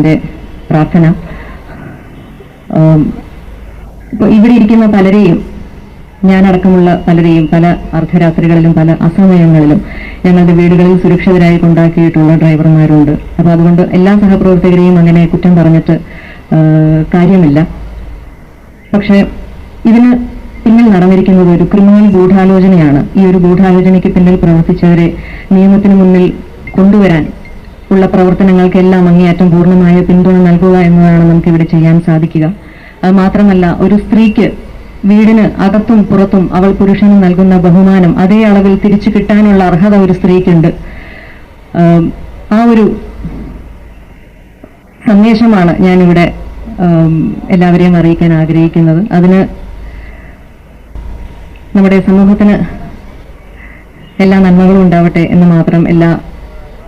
എന്റെ പ്രാർത്ഥന. ഇപ്പോൾ ഇവിടെ ഇരിക്കുന്ന പലരെയും ഞാനടക്കമുള്ള പലരെയും പല അർദ്ധരാത്രികളിലും പല അസമയങ്ങളിലും ഞങ്ങളുടെ വീടുകളിൽ സുരക്ഷിതരായി കൊണ്ടാക്കിയിട്ടുള്ള ഡ്രൈവർമാരുണ്ട്. അപ്പോൾ അതുകൊണ്ട് എല്ലാ സഹപ്രവർത്തകരെയും അങ്ങനെ കുറ്റം പറഞ്ഞിട്ട് കാര്യമില്ല. പക്ഷേ ഇതിന് പിന്നിൽ നടന്നിരിക്കുന്നത് ഒരു ക്രിമിനൽ ഗൂഢാലോചനയാണ്. ഈ ഒരു ഗൂഢാലോചനയ്ക്ക് പിന്നിൽ പ്രവർത്തിച്ചവരെ നിയമത്തിന് മുന്നിൽ കൊണ്ടുവരാൻ ഉള്ള പ്രവർത്തനങ്ങൾക്കെല്ലാം അങ്ങേയറ്റം പൂർണമായ പിന്തുണ നൽകുക എന്നതാണ് നമുക്ക് ഇവിടെ ചെയ്യാൻ സാധിക്കുക. അത് മാത്രമല്ല ഒരു സ്ത്രീക്ക് വീടിന് അകത്തും പുറത്തും അവൾ പുരുഷന് നൽകുന്ന ബഹുമാനം അതേ അളവിൽ തിരിച്ചു കിട്ടാനുള്ള അർഹത ഒരു സ്ത്രീക്കുണ്ട്. ആം, ഒരു സന്ദേശമാണ് ഞാനിവിടെ എല്ലാവരെയും അറിയിക്കാൻ ആഗ്രഹിക്കുന്നത്. അതിന് നമ്മുടെ സമൂഹത്തിന് എല്ലാ നന്മകളും ഉണ്ടാവട്ടെ എന്ന് മാത്രം എല്ലാ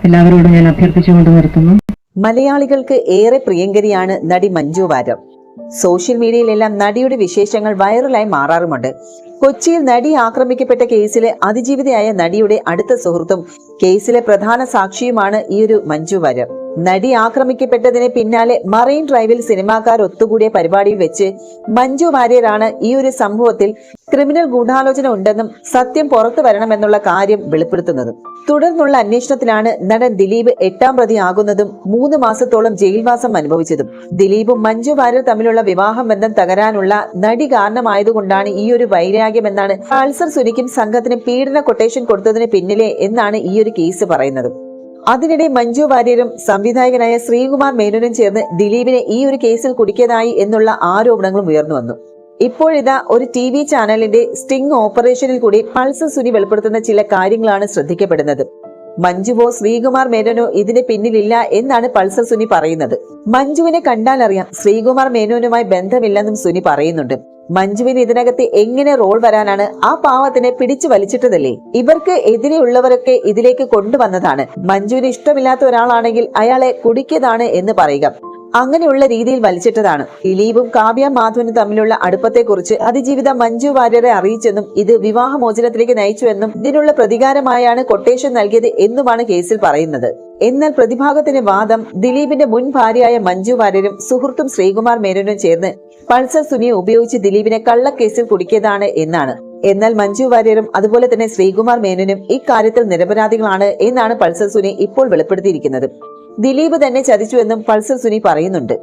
എല്ലാവരോടും ഞാൻ അഭ്യർത്ഥിച്ചുകൊണ്ട് നിർത്തുന്നു. മലയാളികൾക്ക് ഏറെ പ്രിയങ്കരിയാണ് നടി മഞ്ജു വാര്യർ. സോഷ്യൽ മീഡിയയിലെല്ലാം നടിയുടെ വിശേഷങ്ങൾ വൈറലായി മാറാറുമുണ്ട്. കൊച്ചിയിൽ നടി ആക്രമിക്കപ്പെട്ട കേസിലെ അതിജീവിതയായ നടിയുടെ അടുത്ത സുഹൃത്തും കേസിലെ പ്രധാന സാക്ഷിയുമാണ് ഈ ഒരു മഞ്ജു വാര്യർ. നടി ആക്രമിക്കപ്പെട്ടതിന് പിന്നാലെ മറൈൻ ഡ്രൈവിൽ സിനിമാക്കാർ ഒത്തുകൂടിയ പരിപാടിയിൽ വെച്ച് മഞ്ജു വാര്യരാണ് ഈ ഒരു സംഭവത്തിൽ ക്രിമിനൽ ഗൂഢാലോചന ഉണ്ടെന്നും സത്യം പുറത്തു വരണമെന്നുള്ള കാര്യം വെളിപ്പെടുത്തുന്നതും തുടർന്നുള്ള അന്വേഷണത്തിലാണ് നടൻ ദിലീപ് എട്ടാം പ്രതി ആകുന്നതും മൂന്ന് മാസത്തോളം ജയിൽവാസം അനുഭവിച്ചതും. ദിലീപും മഞ്ജു വാര്യർ തമ്മിലുള്ള വിവാഹ ബന്ധം തകരാനുള്ള നടി കാരണമായതുകൊണ്ടാണ് ഈ ഒരു വൈരാഗ്യമെന്നാണ് പൾസർ സുനിക്കും സംഘത്തിന് പീഡന കൊട്ടേഷൻ കൊടുത്തതിന് പിന്നിലെ എന്നാണ് ഈ ഒരു കേസ് പറയുന്നത്. അതിനിടെ മഞ്ജു വാര്യരും സംവിധായകനായ ശ്രീകുമാർ മേനോനും ചേർന്ന് ദിലീപിനെ ഈ ഒരു കേസിൽ കുടുക്കിയതായി എന്നുള്ള ആരോപണങ്ങളും ഉയർന്നു വന്നു. ഇപ്പോഴിതാ ഒരു ടി വി ചാനലിന്റെ സ്റ്റിംഗ് ഓപ്പറേഷനിൽ കൂടി പൾസർ സുനി വെളിപ്പെടുത്തുന്ന ചില കാര്യങ്ങളാണ് ശ്രദ്ധിക്കപ്പെടുന്നത്. മഞ്ജുവോ ശ്രീകുമാർ മേനോനോ ഇതിന് പിന്നിലില്ല എന്നാണ് പൾസർ സുനി പറയുന്നത്. മഞ്ജുവിനെ കണ്ടാൽ അറിയാം ശ്രീകുമാർ മേനോനുമായി ബന്ധമില്ലെന്നും സുനി പറയുന്നുണ്ട്. മഞ്ജുവിന് ഇതിനകത്ത് എങ്ങനെ റോൾ വരാനാണ് ആ പാവത്തിനെ പിടിച്ചു വലിച്ചിട്ടതല്ലേ? ഇവർക്ക് എതിരെയുള്ളവരൊക്കെ ഇതിലേക്ക് കൊണ്ടുവന്നതാണ്. മഞ്ജുവിന് ഇഷ്ടമില്ലാത്ത ഒരാളാണെങ്കിൽ അയാളെ കുടിക്കതാണ് എന്ന് പറയുക. അങ്ങനെയുള്ള രീതിയിൽ വലിച്ചിട്ടതാണ്. ദിലീപും കാവ്യ മാധവനും തമ്മിലുള്ള അടുപ്പത്തെക്കുറിച്ച് അതിജീവിത മഞ്ജു വാര്യരെ അറിയിച്ചെന്നും ഇത് വിവാഹമോചനത്തിലേക്ക് നയിച്ചുവെന്നും ഇതിനുള്ള പ്രതികാരമായാണ് കൊട്ടേഷൻ നൽകിയത് എന്നുമാണ് കേസിൽ പറയുന്നത്. എന്നാൽ പ്രതിഭാഗത്തിന്റെ വാദം ദിലീപിന്റെ മുൻ ഭാര്യയായ മഞ്ജു വാര്യരും സുഹൃത്തും ശ്രീകുമാർ മേനോനും ചേർന്ന് പൾസർ സുനിയെ ഉപയോഗിച്ച് ദിലീപിനെ കള്ളക്കേസിൽ കുടുക്കിയതാണ് എന്നാണ്. എന്നാൽ മഞ്ജു വാര്യരും അതുപോലെ തന്നെ ശ്രീകുമാർ മേനോനും ഇക്കാര്യത്തിൽ നിരപരാധികളാണ് എന്നാണ് പൾസർ സുനി ഇപ്പോൾ വെളിപ്പെടുത്തിയിരിക്കുന്നത്. ദിലീപ് തന്നെ ചതിച്ചുവെന്നും പൾസർ സുനി പറയുന്നുണ്ട്.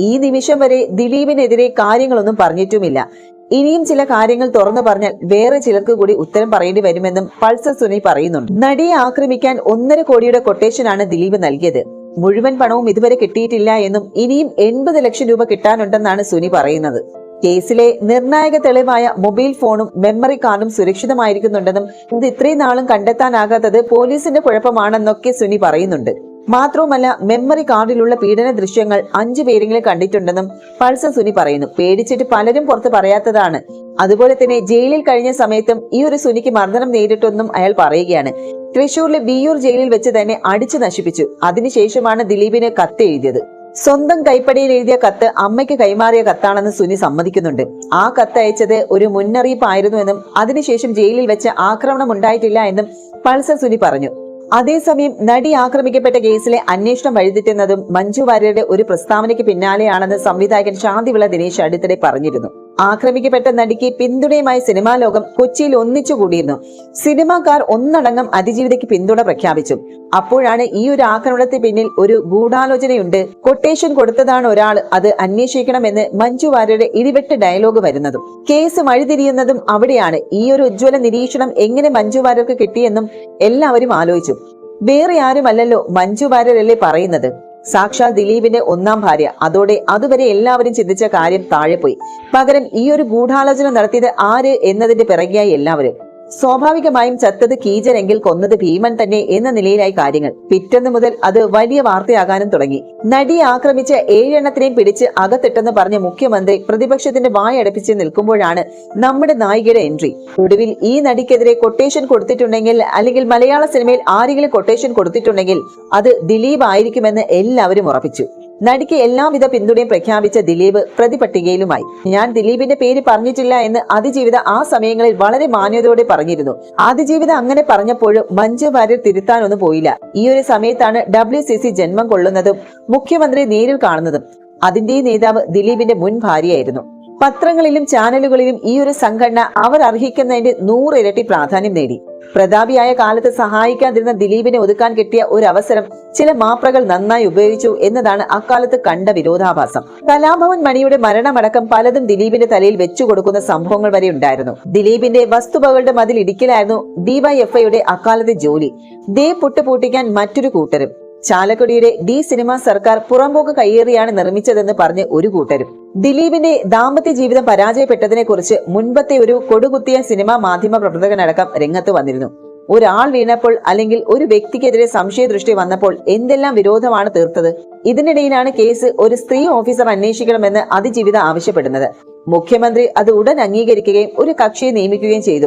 ഈ നിമിഷം വരെ ദിലീപിനെതിരെ കാര്യങ്ങളൊന്നും പറഞ്ഞിട്ടുമില്ല. ഇനിയും ചില കാര്യങ്ങൾ തുറന്നു പറഞ്ഞാൽ വേറെ ചിലർക്ക് കൂടി ഉത്തരം പറയേണ്ടി വരുമെന്നും പൾസർ സുനി പറയുന്നുണ്ട്. നടിയെ ആക്രമിക്കാൻ ഒന്നര കോടിയുടെ കൊട്ടേഷനാണ് ദിലീപ് നൽകിയത്. മുഴുവൻ പണവും ഇതുവരെ കിട്ടിയിട്ടില്ല എന്നും ഇനിയും എൺപത് ലക്ഷം രൂപ കിട്ടാനുണ്ടെന്നാണ് സുനി പറയുന്നത്. കേസിലെ നിർണായക തെളിവായ മൊബൈൽ ഫോണും മെമ്മറി കാർഡും സുരക്ഷിതമായിരിക്കുന്നുണ്ടെന്നും ഇത് ഇത്രയും നാളും കണ്ടെത്താനാകാത്തത് പോലീസിന്റെ കുഴപ്പമാണെന്നൊക്കെ സുനി പറയുന്നുണ്ട്. മാത്രവുമല്ല മെമ്മറി കാർഡിലുള്ള പീഡന ദൃശ്യങ്ങൾ അഞ്ചു പേരെങ്കിലും കണ്ടിട്ടുണ്ടെന്നും പൾസർ സുനി പറയുന്നു. പേടിച്ചിട്ട് പലരും പുറത്ത് പറയാത്തതാണ്. അതുപോലെ തന്നെ ജയിലിൽ കഴിഞ്ഞ സമയത്തും ഈ ഒരു സുനിക്ക് മർദ്ദനം നേരിട്ടെന്നും അയാൾ പറയുകയാണ്. തൃശൂരിലെ വിയൂർ ജയിലിൽ വെച്ച് തന്നെ അടിച്ചു നശിപ്പിച്ചു. അതിനുശേഷമാണ് ദിലീപിന് കത്ത് എഴുതിയത്. സ്വന്തം കൈപ്പടിയിൽ എഴുതിയ കത്ത് അമ്മയ്ക്ക് കൈമാറിയ കത്താണെന്ന് സുനി സമ്മതിക്കുന്നുണ്ട്. ആ കത്ത് അയച്ചത് ഒരു മുന്നറിയിപ്പായിരുന്നു എന്നും അതിനുശേഷം ജയിലിൽ വെച്ച് ആക്രമണം ഉണ്ടായിട്ടില്ല എന്നും പൾസർ സുനി പറഞ്ഞു. അതേസമയം നടി ആക്രമിക്കപ്പെട്ട കേസിലെ അന്വേഷണം വഴിതെറ്റുന്നതും മഞ്ജു വാര്യരുടെ ഒരു പ്രസ്താവനയ്ക്ക് പിന്നാലെയാണെന്ന് സംവിധായകൻ ശാന്തിവിള ദിനേശ് അടുത്തിടെ പറഞ്ഞിരുന്നു. ആക്രമിക്കപ്പെട്ട നടിക്ക് പിന്തുണയുമായി സിനിമാ ലോകം കൊച്ചിയിൽ ഒന്നിച്ചുകൂടിയിരുന്നു സിനിമാക്കാർ ഒന്നടങ്കം അതിജീവിതയ്ക്ക് പിന്തുണ പ്രഖ്യാപിച്ചു. അപ്പോഴാണ് ഈ ഒരു ആക്രമണത്തിന് പിന്നിൽ ഒരു ഗൂഢാലോചനയുണ്ട്. കൊട്ടേഷൻ കൊടുത്തതാണ് ഒരാൾ അത് അന്വേഷിക്കണമെന്ന് മഞ്ജു വാര്യരുടെ ഇടിവെട്ട് ഡയലോഗ് വരുന്നതും. കേസ് വഴിതിരിയുന്നതും അവിടെയാണ്. ഈ ഒരു ഉജ്ജ്വല നിരീക്ഷണം എങ്ങനെ മഞ്ജു വാര്യർക്ക് കിട്ടിയെന്നും എല്ലാവരും ആലോചിച്ചു. വേറെ ആരുമല്ലല്ലോ മഞ്ജു വാര്യരല്ലേ പറയുന്നത്? സാക്ഷാൽ ദിലീപിന്റെ ഒന്നാം ഭാര്യ. അതോടെ അതുവരെ എല്ലാവരും ചിന്തിച്ച കാര്യം താഴെ പോയി പകരം ഈ ഒരു ഗൂഢാലോചന നടത്തിയത് ആര് എന്നതിന്റെ പിറകെയായി എല്ലാവരും. സ്വാഭാവികമായും ചത്തത് കീചനെങ്കിൽ കൊന്നത് ഭീമൻ തന്നെ എന്ന നിലയിലായി കാര്യങ്ങൾ. പിറ്റന്നു മുതൽ അത് വലിയ വാർത്തയാകാനും തുടങ്ങി. നടിയെ ആക്രമിച്ച ഏഴെണ്ണത്തിനെയും പിടിച്ച് അകത്തിട്ടെന്ന് പറഞ്ഞ മുഖ്യമന്ത്രി പ്രതിപക്ഷത്തിന്റെ വായടപ്പിച്ച് നിൽക്കുമ്പോഴാണ് നമ്മുടെ നായികയുടെ എൻട്രി. ഒടുവിൽ ഈ നടിക്കെതിരെ കൊട്ടേഷൻ കൊടുത്തിട്ടുണ്ടെങ്കിൽ അല്ലെങ്കിൽ മലയാള സിനിമയിൽ ആരെങ്കിലും കൊട്ടേഷൻ കൊടുത്തിട്ടുണ്ടെങ്കിൽ അത് ദിലീപ് ആയിരിക്കുമെന്ന് എല്ലാവരും ഉറപ്പിച്ചു. നടിക്ക് എല്ലാവിധ പിന്തുണയും പ്രഖ്യാപിച്ച ദിലീപ് പ്രതിപട്ടികയിലുമായി. ഞാൻ ദിലീപിന്റെ പേര് പറഞ്ഞിട്ടില്ല എന്ന് അതിജീവിത ആ സമയങ്ങളിൽ വളരെ മാന്യതയോടെ പറഞ്ഞിരുന്നു. അതിജീവിത അങ്ങനെ പറഞ്ഞപ്പോഴും മഞ്ജു വാര്യർ തിരുത്താനൊന്നും പോയില്ല. ഈ ഒരു സമയത്താണ് ഡബ്ല്യു സി സി ജന്മം കൊള്ളുന്നതും മുഖ്യമന്ത്രി നേരിൽ കാണുന്നതും. അതിന്റെ നേതാവ് ദിലീപിന്റെ മുൻ ഭാര്യയായിരുന്നു. പത്രങ്ങളിലും ചാനലുകളിലും ഈ ഒരു സംഘടന അവർ അർഹിക്കുന്നതിന്റെ നൂറിരട്ടി പ്രാധാന്യം നേടി. പ്രതാപിയായ കാലത്ത് സഹായിക്കാതിരുന്ന ദിലീപിനെ ഒതുക്കാൻ കിട്ടിയ ഒരു അവസരം ചില മാപ്രകൾ നന്നായി ഉപയോഗിച്ചു എന്നതാണ് അക്കാലത്ത് കണ്ട വിരോധാഭാസം. കലാഭവൻ മണിയുടെ മരണമടക്കം പലതും ദിലീപിന്റെ തലയിൽ വെച്ചു കൊടുക്കുന്ന സംഭവങ്ങൾ വരെ ഉണ്ടായിരുന്നു. ദിലീപിന്റെ വസ്തുവകളുടെ മതിൽ ഇടിക്കലായിരുന്നു ഡിവൈഎഫ്ഐയുടെ അക്കാലത്തെ ജോലി. ദേ പൊട്ടുപൂട്ടിക്കാൻ മറ്റൊരു കൂട്ടരും. ചാലക്കുടിയുടെ ഡി സിനിമ സർക്കാർ പുറമ്പോക്ക് കയ്യേറിയാണ് നിർമ്മിച്ചതെന്ന് പറഞ്ഞ് ഒരു കൂട്ടരും. ദിലീപിന്റെ ദാമ്പത്യ ജീവിതം പരാജയപ്പെട്ടതിനെ കുറിച്ച് മുൻപത്തെ ഒരു കൊടുകുത്തിയ സിനിമാ മാധ്യമ പ്രവർത്തകനടക്കം രംഗത്ത് വന്നിരുന്നു. ഒരാൾ വീണപ്പോൾ അല്ലെങ്കിൽ ഒരു വ്യക്തിക്കെതിരെ സംശയദൃഷ്ടി വന്നപ്പോൾ എന്തെല്ലാം വിരോധമാണ് തീർത്തത്? ഇതിനിടയിലാണ് കേസ് ഒരു സ്ത്രീ ഓഫീസർ അന്വേഷിക്കണമെന്ന് അതിജീവിത ആവശ്യപ്പെടുന്നത്. മുഖ്യമന്ത്രി അത് ഉടൻ അംഗീകരിക്കുകയും ഒരു കക്ഷിയെ നിയമിക്കുകയും ചെയ്തു.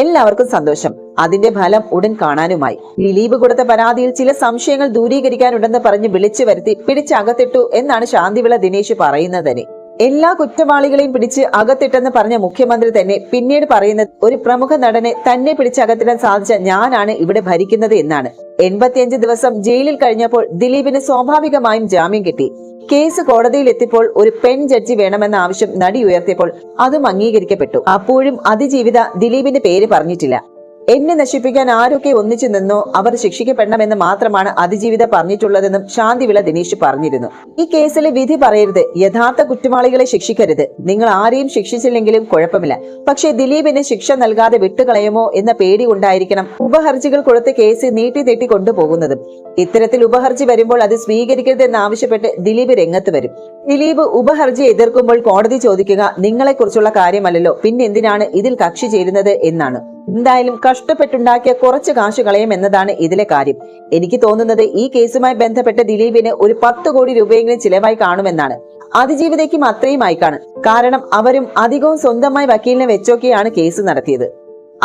എല്ലാവർക്കും സന്തോഷം. അതിന്റെ ഫലം ഉടൻ കാണാനുമായി. ദിലീപ് കൊടുത്ത പരാതിയിൽ ചില സംശയങ്ങൾ ദൂരീകരിക്കാനുണ്ടെന്ന് പറഞ്ഞ് വിളിച്ചു വരുത്തി പിടിച്ചകത്തിട്ടു എന്നാണ് ശാന്തിവിള ദിനേശ് പറയുന്നത് എല്ലാ കുറ്റവാളികളെയും പിടിച്ച് അകത്തിട്ടെന്ന് പറഞ്ഞ മുഖ്യമന്ത്രി തന്നെ പിന്നീട് പറയുന്നത് ഒരു പ്രമുഖ നടനെ തന്നെ പിടിച്ചകത്തിടാൻ സാധിച്ച ഞാനാണ് ഇവിടെ ഭരിക്കുന്നത് എന്നാണ്. എൺപത്തിയഞ്ച് ദിവസം ജയിലിൽ കഴിഞ്ഞപ്പോൾ ദിലീപിന് സ്വാഭാവികമായും ജാമ്യം കിട്ടി. കേസ് കോടതിയിൽ എത്തിയപ്പോൾ ഒരു പെൺ ജഡ്ജി വേണമെന്ന ആവശ്യം നടി ഉയർത്തിയപ്പോൾ അതും അംഗീകരിക്കപ്പെട്ടു. അപ്പോഴും അതിജീവിത ദിലീപിന്റെ പേര് പറഞ്ഞിട്ടില്ല. എന്നെ നശിപ്പിക്കാൻ ആരൊക്കെ ഒന്നിച്ചു നിന്നോ അവർ ശിക്ഷിക്കപ്പെടണമെന്ന് മാത്രമാണ് അതിജീവിത പറഞ്ഞിട്ടുള്ളതെന്നും ശാന്തിവിള ദിനേശ് പറഞ്ഞിരുന്നു. ഈ കേസിലെ വിധി പറയരുത്. യഥാർത്ഥ കുറ്റവാളികളെ ശിക്ഷിക്കരുത്. നിങ്ങൾ ആരെയും ശിക്ഷിച്ചില്ലെങ്കിലും കുഴപ്പമില്ല. പക്ഷേ ദിലീപിന് ശിക്ഷ നൽകാതെ വിട്ടുകളയുമോ എന്ന പേടി ഉണ്ടായിരിക്കണം ഉപഹർജികൾ കൊടുത്ത് കേസ് നീട്ടി നീട്ടി കൊണ്ടുപോകുന്നതും. ഇത്തരത്തിൽ ഉപഹർജി വരുമ്പോൾ അത് സ്വീകരിക്കരുത് ആവശ്യപ്പെട്ട് ദിലീപ് രംഗത്ത് വരും. ദിലീപ് ഉപഹർജി എതിർക്കുമ്പോൾ കോടതി ചോദിക്കുക നിങ്ങളെക്കുറിച്ചുള്ള കാര്യമല്ലല്ലോ പിന്നെന്തിനാണ് ഇതിൽ കക്ഷി ചേരുന്നത് എന്നാണ്. എന്തായാലും കഷ്ടപ്പെട്ടുണ്ടാക്കിയ കുറച്ച് കാശ് കളയും എന്നതാണ് ഇതിലെ കാര്യം. എനിക്ക് തോന്നുന്നത് ഈ കേസുമായി ബന്ധപ്പെട്ട് ദിലീപിന് ഒരു പത്ത് കോടി രൂപയെങ്കിലും ചിലവായി കാണുമെന്നാണ്. അതിജീവിതയ്ക്കും അത്രയുമായി കാണും. കാരണം അവരും അധികവും സ്വന്തമായി വക്കീലിനെ വെച്ചൊക്കെയാണ് കേസ് നടത്തിയത്.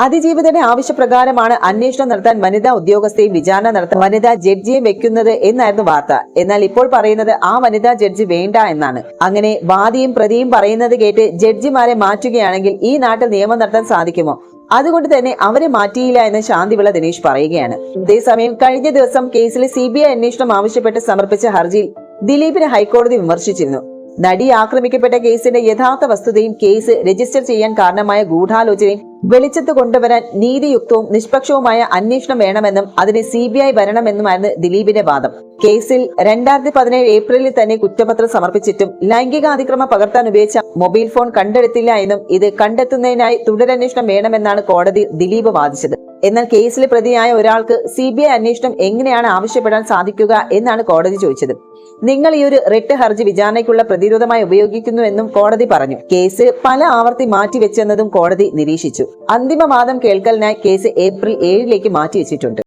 അതിജീവിതയുടെ ആവശ്യപ്രകാരമാണ് അന്വേഷണം നടത്താൻ വനിതാ ഉദ്യോഗസ്ഥയും വിചാരണ നടത്താൻ വനിതാ ജഡ്ജിയും വെക്കുന്നത് എന്നായിരുന്നു വാർത്ത. എന്നാൽ ഇപ്പോൾ പറയുന്നത് ആ വനിതാ ജഡ്ജി വേണ്ട എന്നാണ്. അങ്ങനെ വാദിയും പ്രതിയും പറയുന്നത് കേട്ട് ജഡ്ജിമാരെ മാറ്റുകയാണെങ്കിൽ ഈ നാട്ടിൽ നിയമം നടത്താൻ സാധിക്കുമോ? അതുകൊണ്ട് തന്നെ അവരെ മാറ്റിയില്ല എന്ന് ശാന്തിവിള ദിനേശ് പറയുകയാണ്. അതേസമയം കഴിഞ്ഞ ദിവസം കേസിലെ സി ബി ഐ അന്വേഷണം ആവശ്യപ്പെട്ട് സമർപ്പിച്ച ഹർജിയിൽ ദിലീപിനെ ഹൈക്കോടതി വിമർശിച്ചിരുന്നു. നടി ആക്രമിക്കപ്പെട്ട കേസിന്റെ യഥാർത്ഥ വസ്തുതയും കേസ് രജിസ്റ്റർ ചെയ്യാൻ കാരണമായ ഗൂഢാലോചനയും വെളിച്ചത്ത് കൊണ്ടുവരാൻ നീതിയുക്തവും നിഷ്പക്ഷവുമായ അന്വേഷണം വേണമെന്നും അതിന് സി ബി ഐ വരണമെന്നുമായിരുന്നു ദിലീപിന്റെ വാദം. കേസിൽ രണ്ടായിരത്തി പതിനേഴ് ഏപ്രിലിൽ തന്നെ കുറ്റപത്രം സമർപ്പിച്ചിട്ടും ലൈംഗിക അതിക്രമം പകർത്താൻ ഉപയോഗിച്ച മൊബൈൽ ഫോൺ കണ്ടെടുത്തില്ല എന്നും ഇത് കണ്ടെത്തുന്നതിനായി തുടരന്വേഷണം വേണമെന്നാണ് കോടതി ദിലീപ് വാദിച്ചത്. എന്നാൽ കേസിലെ പ്രതിയായ ഒരാൾക്ക് സി ബി ഐ അന്വേഷണം എങ്ങനെയാണ് ആവശ്യപ്പെടാൻ സാധിക്കുക എന്നാണ് കോടതി ചോദിച്ചത്. നിങ്ങൾ ഈ ഒരു റിട്ട് ഹർജി വിചാരണയ്ക്കുള്ള പ്രതിരോധമായി ഉപയോഗിക്കുന്നുവെന്നും കോടതി പറഞ്ഞു. കേസ് പല ആവർത്തി മാറ്റിവെച്ചെന്നതും കോടതി നിരീക്ഷിച്ചു. അന്തിമവാദം കേൾക്കലിനായി കേസ് ഏപ്രിൽ ഏഴിലേക്ക് മാറ്റിവെച്ചിട്ടുണ്ട്